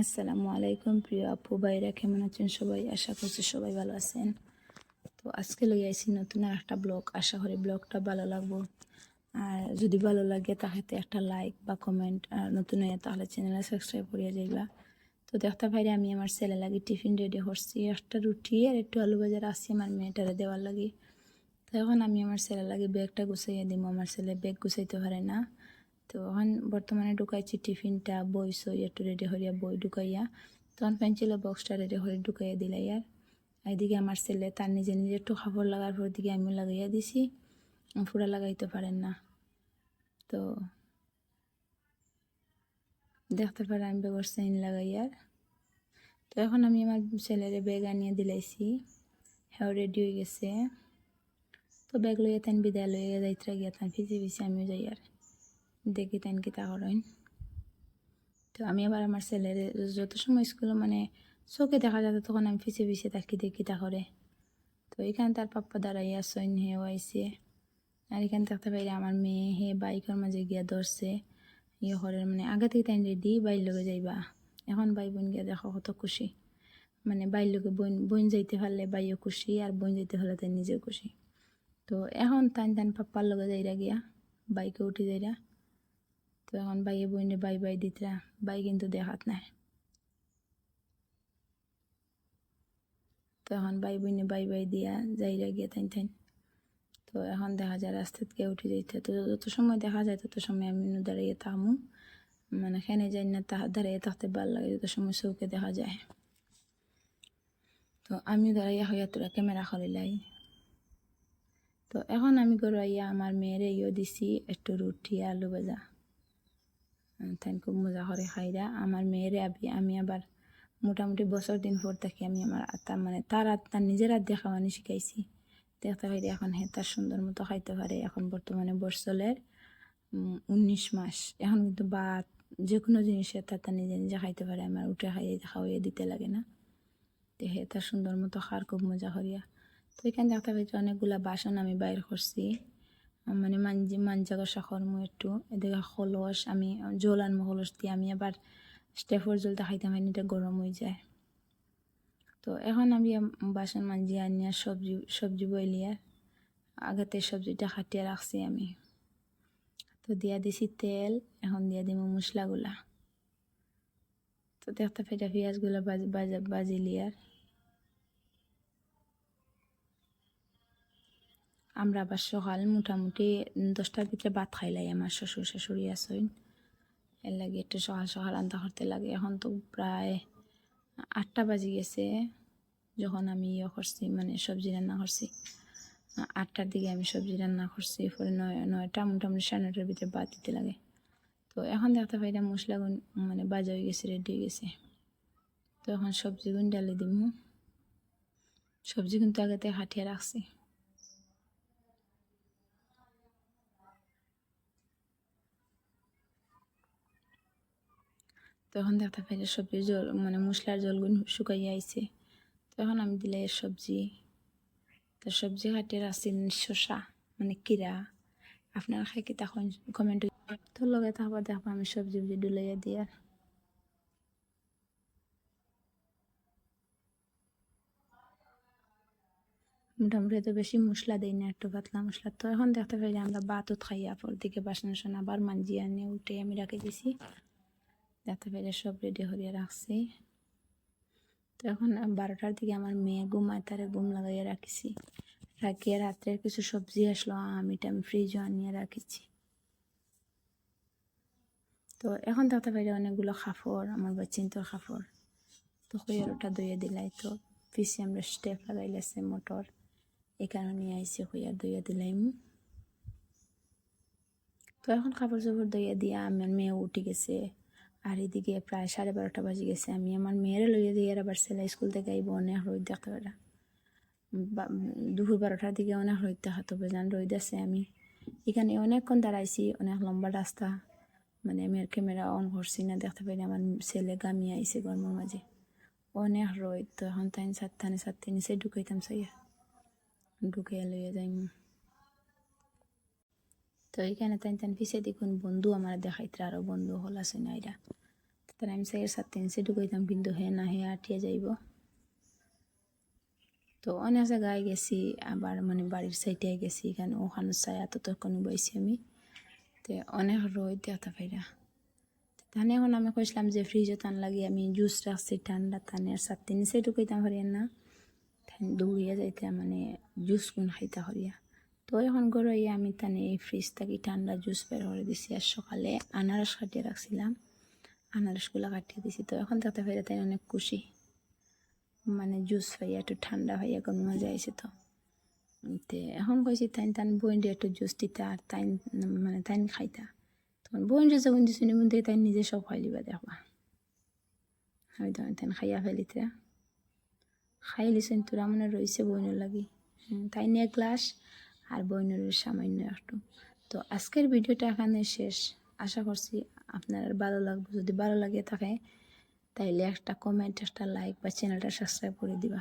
আসসালামু আলাইকুম প্রিয় আপু, ভাইরা কেমন আছেন সবাই? আশা করছি সবাই ভালো আছেন। তো আজকে লই আইছি নতুন আর একটা ব্লগ। আশা করি ব্লগটা ভালো লাগবো। আর যদি ভালো লাগে তাহলে একটা লাইক বা কমেন্ট। আর নতুন হয়ে তাহলে চ্যানেলে সাবস্ক্রাইব করিয়া যাইবা। তো দেখতে পাইরে আমি আমার ছেলে লাগি টিফিন রেডি করছি। একটা রুটি আর একটু আলু বাজার আসছি আমার মেয়েটারে দেওয়ার লাগি। তো এখন আমি আমার ছেলে লাগে ব্যাগটা গুছাইয়া দিব আমার ছেলে ব্যাগ গুছাইতে পারে না। তো এখন বর্তমানে ঢুকাইছি টিফিনটা, বই সই, একটু রেডি হরিয়া বই ঢুকাইয়া। তখন পেন্সিল বক্সটা রেডি হয়ে ঢুকাইয়া দিলাই আর এইদিকে আমার ছেলে তার নিজে নিজে একটু খাবার লাগার পর দিকে আমি লাগাইয়া দিছি। ফুরা লাগাইতে পারেন না। তো দেখতে পারে আমি বেগর সাইন লাগাইয়ার তো এখন আমি আমার ছেলের ব্যাগ আনিয়ে দিলাইছি। হ্যাঁ রেডি হয়ে গেছে। তো ব্যাগ লইয়া তান বিদায় লইয়া যাইতে গিয়া তান ফিসে ফিসে আমিও যাই আর। দেখি তান কি তা করেন। তো আমি আবার আমার ছেলের যত সময় স্কুলে মানে চোখে দেখা যাবে তখন আমি ফিসে ফিসে তাকি দেখি তা করে। তো এখানে তার পাপ্পা দাঁড়াইয়া সৈন হেও আইসে আর এখানে থাকতে পারি আমার মেয়ে, হে বাইকের মাঝে গিয়া ধরছে। ইয়ে ঘরের মানে আগে থেকে তাই রেডি বাইর লগে যাইবা। এখন বাই বোন গিয়া দেখো কত খুশি। মানে বাইর লগে বোন বোন যাইতে পারলে বাইও খুশি, আর বোন যাইতে পারলে তাই নিজেও খুশি। তো এখন তান তান পাপ্পার লগে যাইরা গিয়া, বাইকে উঠে যাইরা। তো এখন বাইয়ে বইনে বাই বাই দিতরা বাই কিন্তু দেখাত নাই। তো এখন বাই বইনে বাই বাই দিয়া যাইরা গিয়া তাই তাই তো এখন দেখা যায় রাস্তাত গিয়ে উঠে যাইতে। তো যত সময় দেখা যায় তত সময় আমি দাঁড়িয়ে থামু। মানে খেনে যাই না তা দাঁড়িয়ে থাকতে ভালো লাগে, যত সময় চৌকে দেখা যায়। তো আমি দাঁড়াইয়া হইয়া তোরা ক্যামেরা খলিলাই তো এখন আমি গড়াইয়া আমার মেয়েরে ইয়ে দিছি একটু রুটি, আলু ভাজা। তাই খুব মজা করে খাইরা আমার মেয়েরে আবি, আমি আবার মোটামুটি বছর দিন পর থাকি আমি আমার আত্মা মানে তার আত্মার নিজের আত্মা খাওয়ানি শিখাইছি। দেখতে পাইরে এখন হে তার সুন্দর মতো খাইতে পারে। এখন বর্তমানে বর্ষলের উনিশ মাস। এখন কিন্তু ভাত যে কোনো জিনিসে তার নিজে নিজে খাইতে পারে। আমার উঠে খাইয়ে, খাওয়াইয়ে দিতে লাগে না। তো হে তার সুন্দর মতো খাওয়ার খুব মজা করিয়া। তো এখানে দেখতে পাইছি অনেকগুলা বাসন আমি বাইর করছি। মানে মাঞ্জি মাঞ্জা কষা খরমু একটু এদিকে খলস, আমি জল আনব খলস দিয়ে আমি আবার স্টেফর জলটা খাইতে পারি এটা গরম হয়ে যায়। তো এখন আমি বাসন মাঞ্জি আনিয়া, সবজি সবজি বইলিয়া আগতে সবজিটা খাটিয়ে রাখছি আমি। তো দিয়া দিছি তেল, এখন দিয়া দিব মশলাগুলা। তো দেখতে পেটা পেঁয়াজগুলা বাজি বাজা বাজিলি আমরা আবার সকাল মোটামুটি দশটার ভিতরে ভাত খাইলাই আমার শ্বশুর শাশুড়ি আসইন এর লাগে একটু সকাল সকাল রান্না করতে লাগে। এখন তো প্রায় আটটা বাজি গেছে, যখন আমি ইয়ে করছি মানে সবজি রান্না করছি। আটটার দিকে আমি সবজি রান্না করছি, পরে নয়, নয়টা মোটামুটি সাড়ে নয়টার ভিতরে ভাত দিতে লাগে। তো এখন দেখতে পাই মশলা মানে বাজা হয়ে গেছে রেডি হয়ে গেছে। তো এখন সবজি গুণ ডালে দিব সবজি কিন্তু আগেতে হাঁটিয়ে রাখছি। তখন দেখতে পাই যে সবজির জল মানে মশলার জলগুলো শুকাইয়া আইছে। তখন আমি দিলে এর সবজি, তো সবজি কাটিয়ে রাখছি শসা মানে কিরা। আপনারা খাই কি তখন কমেন্ট তো লগে থাকবা, দেখব আমি সবজি উবজি ডুলাইয়া দিয়ে মোটামুটি তো বেশি মশলা দিই না, একটু পাতলা মশলা। তো এখন দেখতে পাই যে আমরা বাতও খাইয়া পর দিকে বাসন টাসন আবার মাঞ্জি নিয়ে উঠে আমি রাখে দিছি। দেখতে পেরে সব রেডি করিয়ে রাখছি। তো এখন বারোটার দিকে আমার মেয়ে ঘুমায়, তারে ঘুম লাগাইয়া রাখিছি। রাখিয়ে রাত্রের কিছু সবজি আসলো আমিটা আমি ফ্রিজও আনিয়ে রাখিছি। তো এখন দেখতে পাই অনেকগুলো খাফর, আমার বাচ্চিন্তর খাফর। তো হইয়ার ওটা দইয়া দিলাই, তো পিসি আমরা স্টেপ লাগাইলাছে মোটর এই কারণে আইসি হইয়ার দইয়া দিলাইম। তো এখন কাপড় চাপড় দইয়া দিয়া আমার মেয়ে উঠে গেছে। আর এদিকে প্রায় সাড়ে বারোটা বাজে গেছে। আমি আমার মেয়েরা লইয়া দিয়ে আবার ছেলে স্কুল থেকে আইব, অনেক রোদ দেখতে পারা দুপুর বারোটার দিকে অনেক রোদ দেখা তো বেজান রোদ আছে। আমি এখানে অনেকক্ষণ দাঁড়াইছি, অনেক লম্বা রাস্তা। মানে আমি আর ক্যামেরা অন করছি না, দেখতে পাই আমার ছেলে গামি আইছে গরমের মাঝে। অনেক রোদ তো এখন তাই সাতটানে সাতটা নিচে ঢুকাইতাম সাইয়া। ঢুকাইয়া লইয়া যাই তো এখানে তাই তাই পিছিয়ে দেখুন বন্ধু আমার দেখাইতে আরও বন্ধু হল আছে না এরা তাহলে আমি সাইয়ের সাথে নিচে ঢুকাইতাম কিন্তু হে না হে আটিয়ে যাইব। তো অনেক জায়গায় গেছি, আবার মানে বাড়ির সাইডে গেছি, এখানে ওখানে ছায়া ততক্ষণ বইছি আমি। তো অনেক রোদ দেখা পাইরা। তাহলে এখন আমি কইছিলাম যে ফ্রিজে টান লাগি, আমি জুস রাখছি ঠান্ডা টানে আর সাথে নিচে ঢুকাইতাম হরিয়া না দৌড়িয়া যাইতে মানে জুস কোন খাইতা হরিয়া। তো এখন গড়াইয়া আমি তানে এই ফ্রিজ থাকি ঠান্ডা জুস বের করে দিছি আর সকালে আনারস কাটিয়ে রাখছিলাম। আনারসগুলো কাটিয়ে দিছি তো এখন তাতে ফেরে তাই অনেক খুশি। মানে জুস পাইয়া একটু ঠান্ডা হইয়া কোনো মজা আইছে তো। তে এখন কইছি তাই তান বইন দিয়ে একটু জুস দিতে আর তাই মানে তাই খাইতা। তখন বইন যে যখন দিছি দিয়ে তাই নিজে সব খাই লিবা দেখবা। আমি তখন তাই খাইয়া ফেলিতে। খাই লিছেন তোরা মনে রয়েছে বইনের লাগি। তাই নিয়ে গ্লাস আর বইনের সামান্য একটু। তো আজকের ভিডিওটা এখানে শেষ। আশা করছি আপনার ভালো লাগবে। যদি ভালো লাগে থাকে, তাইলে একটা কমেন্ট একটা লাইক বা চ্যানেলটা সাবস্ক্রাইব করে দিবা।